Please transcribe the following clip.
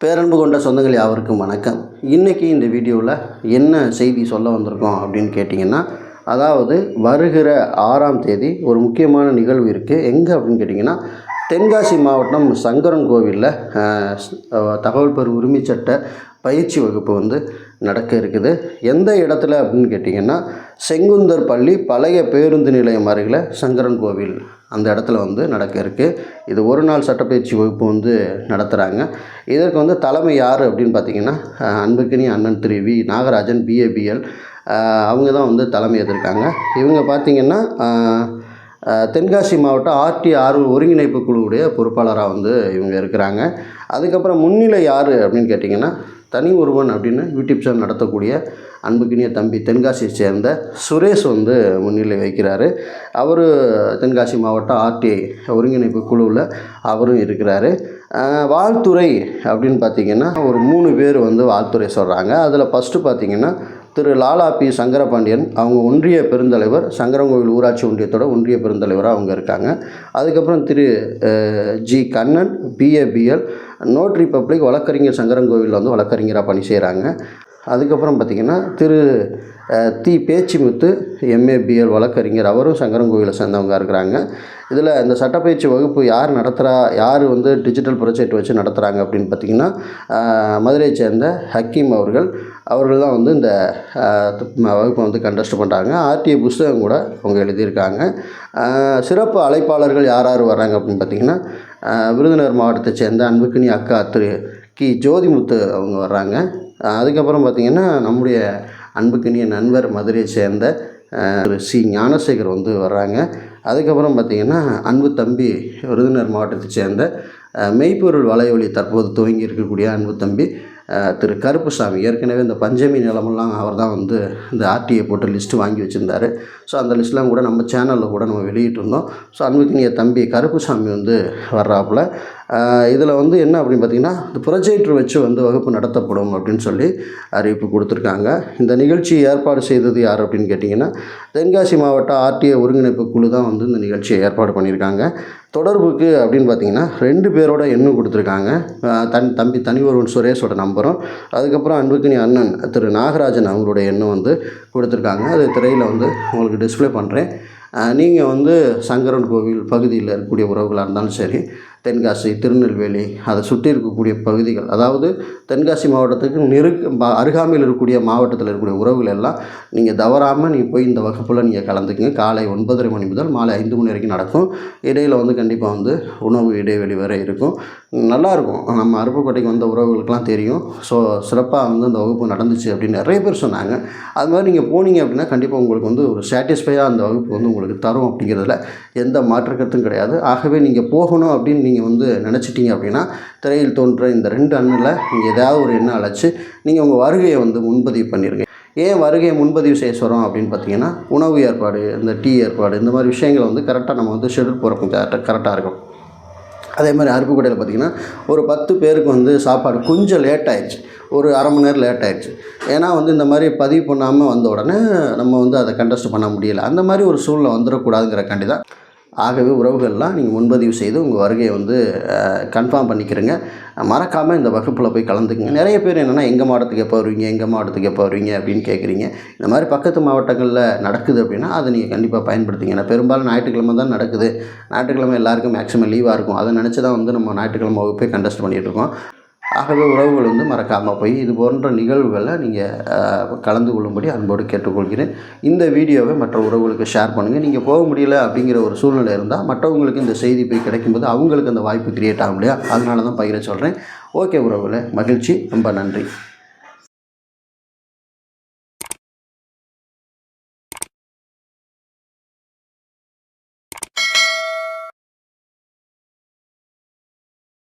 பேரன்பு கொண்ட சொந்தங்கள் யாவருக்கும் வணக்கம். இன்றைக்கி இந்த வீடியோவில் என்ன செய்தி சொல்ல வந்திருக்கோம் அப்படின்னு கேட்டிங்கன்னா அதாவது வருகிற ஆறாம் தேதி ஒரு முக்கியமான நிகழ்வு இருக்குது எங்கே அப்படின்னு கேட்டிங்கன்னா தென்காசி மாவட்டம் சங்கரன் கோவிலில் தகவல் பெறு உரிமை பயிற்சி வகுப்பு வந்து நடக்க இருக்குது. எந்த இடத்துல அப்படின்னு கேட்டிங்கன்னா செங்குந்தர் பள்ளி பழைய பேருந்து நிலையம் அருகில் சங்கரன் கோவில் அந்த இடத்துல வந்து நடக்க இருக்குது இது ஒரு நாள் சட்டப்பயிற்சி வகுப்பு வந்து நடத்துகிறாங்க இதற்கு வந்து தலைமை யார் அப்படின்னு பார்த்தீங்கன்னா அன்புக்கினி அண்ணன் திரு வி. நாகராஜன் பிஏபிஎல் அவங்க தான் வந்து தலைமை எதிர்க்காங்க. இவங்க பார்த்திங்கன்னா தென்காசி மாவட்டம் ஆர்டி ஆர்வ ஒருங்கிணைப்பு குழுவுடைய பொறுப்பாளராக வந்து இவங்க இருக்கிறாங்க. அதுக்கப்புறம் முன்னிலை யார் அப்படின்னு கேட்டிங்கன்னா தனி ஒருவன் அப்படின்னு யூடியூப் சேனல் நடத்தக்கூடிய அன்புக்கினிய தம்பி தென்காசியை சேர்ந்த சுரேஷ் வந்து முன்னிலை வைக்கிறாரு அவர் தென்காசி மாவட்டம் ஆர்டிஐ ஒருங்கிணைப்பு குழுவில் அவரும் இருக்கிறாரு. வாழ்த்துறை அப்படின்னு பார்த்தீங்கன்னா ஒரு மூணு பேர் வந்து வாழ்த்துறை சொல்கிறாங்க அதில் ஃபஸ்ட்டு பார்த்திங்கன்னா திரு லாலா பி. சங்கரபாண்டியன் அவங்க ஒன்றிய பெருந்தலைவர் சங்கரங்கோவில் ஊராட்சி ஒன்றியத்தோட ஒன்றிய பெருந்தலைவராக அவங்க இருக்காங்க. அதுக்கப்புறம் Thiru G. Kannan BABL notary public வழக்கறிஞர் சங்கரங்கோவிலில் வந்து வழக்கறிஞராக பணி செய்கிறாங்க அதுக்கப்புறம் பார்த்திங்கன்னா திரு தி பேச்சிமுத்து எம்ஏபிஎல் வழக்கறிஞர். அவரும் சங்கரங்கோவிலை சேர்ந்தவங்க இருக்கிறாங்க. இதில் இந்த சட்டப்பயிற்சி வகுப்பு யார் நடத்துகிறா யார் வந்து டிஜிட்டல் ப்ரொஜெக்ட் வச்சு நடத்துகிறாங்க அப்படின்னு பார்த்திங்கன்னா மதுரையை சேர்ந்த ஹக்கீம் அவர்கள். அவர்கள் தான் வந்து இந்த வகுப்பை வந்து கண்டஸ்ட் பண்ணுறாங்க ஆர்டிஐ புஸ்தகம் கூட அவங்க எழுதியிருக்காங்க. சிறப்பு அழைப்பாளர்கள் யார் யார் வர்றாங்க அப்படின்னு பார்த்திங்கன்னா விருதுநகர் மாவட்டத்தை சேர்ந்த அன்புக்குனி அக்கா திரு கி. ஜோதிமுத்து அவங்க வர்றாங்க. அதுக்கப்புறம் பார்த்திங்கன்னா நம்முடைய அன்புக்கினிய நண்பர் மதுரையை சேர்ந்த சி. ஞானசேகர் வந்து வர்றாங்க. அதுக்கப்புறம் பார்த்திங்கன்னா அன்பு தம்பி விருதுநகர் மாவட்டத்தை சேர்ந்த மெய்ப்பொருள் வலையொலி தற்போது துவங்கி இருக்கக்கூடிய அன்பு தம்பி திரு கருப்புசாமி. ஏற்கனவே இந்த பஞ்சமி நிலமெல்லாம் அவர் தான் வந்து இந்த ஆர்டிஐ போட்டு லிஸ்ட்டு வாங்கி வச்சுருந்தார். ஸோ அந்த லிஸ்ட்லாம் கூட நம்ம சேனலில் கூட நம்ம வெளியிட்டிருந்தோம். ஸோ அன்புக்கினிய தம்பி கருப்புசாமி வந்து வர்றாப்புல. இதில் வந்து என்ன அப்படின்னு பார்த்தீங்கன்னா இந்த ப்ரொஜெக்டர் வச்சு வந்து வகுப்பு நடத்தப்படும் அப்படின்னு சொல்லி அறிவிப்பு கொடுத்துருக்காங்க. இந்த நிகழ்ச்சி ஏற்பாடு செய்தது யார் அப்படின்னு கேட்டிங்கன்னா தென்காசி மாவட்ட ஆர்டிஏ ஒருங்கிணைப்பு குழு தான் வந்து இந்த நிகழ்ச்சியை ஏற்பாடு பண்ணியிருக்காங்க. தொடர்புக்கு அப்படின்னு பார்த்தீங்கன்னா ரெண்டு பேரோட எண்ணும் கொடுத்துருக்காங்க. தன் தம்பி தனி ஒருவன் சுரேஷோட நம்பரும் அதுக்கப்புறம் அன்புக்கினி அண்ணன் திரு நாகராஜன் அவங்களுடைய எண்ணும் வந்து கொடுத்துருக்காங்க. அது திரையில் வந்து உங்களுக்கு டிஸ்பிளே பண்ணுறேன் நீங்கள் வந்து சங்கரன் கோவில் பகுதியில் இருக்கக்கூடிய உறவுகளாக இருந்தாலும் சரி தென்காசி திருநெல்வேலி அதை சுற்றி இருக்கக்கூடிய பகுதிகள் அதாவது தென்காசி மாவட்டத்துக்கு நெருக்க அருகாமையில் இருக்கக்கூடிய மாவட்டத்தில் இருக்கக்கூடிய உறவுகள் எல்லாம் நீங்கள் தவறாமல் நீங்கள் போய் இந்த வகுப்பில் நீங்கள் கலந்துக்குங்க. காலை ஒன்பதரை மணி முதல் மாலை ஐந்து மணி வரைக்கும் நடக்கும். இடையில் வந்து கண்டிப்பாக வந்து உணவு இடைவெளி வரை இருக்கும். நல்லாயிருக்கும் நம்ம அருப்புக்கோட்டைக்கு வந்த உறவுகளுக்கெல்லாம் தெரியும். ஸோ சிறப்பாக வந்து அந்த வகுப்பு நடந்துச்சு அப்படின்னு நிறைய பேர் சொன்னாங்க. அது மாதிரி நீங்கள் போனீங்க அப்படின்னா கண்டிப்பாக உங்களுக்கு வந்து ஒரு சாட்டிஸ்ஃபையாக அந்த வகுப்பு வந்து உங்களுக்கு தரும் அப்படிங்கிறதுல எந்த மாற்று கருத்தும் கிடையாது. ஆகவே நீங்கள் போகணும் அப்படின்னு நீங்கள் வந்து நினச்சிட்டீங்க அப்படின்னா திரையில் தோன்ற இந்த ரெண்டு அண்ணில் நீங்கள் ஏதாவது ஒரு எண்ணம் அழைச்சி நீங்கள் உங்கள் வருகையை வந்து முன்பதிவு பண்ணிடுங்க ஏன் வருகையை முன்பதிவு செய்ய சொல்கிறோம் அப்படின்னு பார்த்தீங்கன்னா உணவு ஏற்பாடு இந்த டீ ஏற்பாடு இந்த மாதிரி விஷயங்களை வந்து கரெக்டாக நம்ம வந்து ஷெடியூல் போகிறப்ப கரெக்டாக கரெக்டாக இருக்கும். அதே மாதிரி அருப்புக்கோட்டையில் பார்த்திங்கன்னா ஒரு பத்து பேருக்கு வந்து சாப்பாடு கொஞ்சம் லேட் ஆயிடுச்சு. ஒரு அரை மணி நேரம் லேட் ஆயிடுச்சு. ஏன்னா வந்து இந்த மாதிரி பதிவு பண்ணாமல் வந்த உடனே நம்ம வந்து அதை கண்டஸ்ட் பண்ண முடியலை. அந்த மாதிரி ஒரு சூழ்நிலை வந்துடக்கூடாதுங்கிறக்காண்டி தான் ஆகவே உறவுகள்லாம் நீங்கள் முன்பதிவு செய்து உங்கள் வருகையை வந்து கன்ஃபார்ம் பண்ணிக்கிறங்க. மறக்காமல் இந்த வகுப்பில் போய் கலந்துக்குங்க. நிறைய பேர் என்னென்னா எங்கள் மாவட்டத்துக்கு எப்போ வருவீங்க? எங்கள் மாவட்டத்துக்கு எப்போ வருவீங்க? அப்படின்னு கேட்குறீங்க இந்த மாதிரி பக்கத்து மாவட்டங்களில் நடக்குது அப்படின்னா அதை நீங்கள் கண்டிப்பாக பயன்படுத்திங்க. ஏன்னா பெரும்பாலும் ஞாயிற்றுக்கிழமை தான் நடக்குது. ஞாயிற்றுக்கிழமை எல்லாருக்கும் மேக்ஸிமம் லீவாக இருக்கும். அதை நினச்சி தான் வந்து நம்ம ஞாயிற்றுக்கிழமை வகுப்பே கண்டஸ்ட் பண்ணிகிட்டு இருக்கோம். ஆகவே உறவுகள் வந்து மறக்காமல் போய் இது போன்ற நிகழ்வுகளை நீங்கள் கலந்து கொள்ளும்படி அன்போடு கேட்டுக்கொள்கிறேன். இந்த வீடியோவை மற்ற உறவுகளுக்கு ஷேர் பண்ணுங்கள் நீங்கள் போக முடியல அப்படிங்கிற ஒரு சூழ்நிலை இருந்தால் மற்றவங்களுக்கு இந்த செய்தி போய் கிடைக்கும்போது அவங்களுக்கு அந்த வாய்ப்பு கிரியேட் ஆகும் இல்லையா? அதனால தான் பகிர சொல்கிறேன் ஓகே உறவுகளை மகிழ்ச்சி. ரொம்ப நன்றி.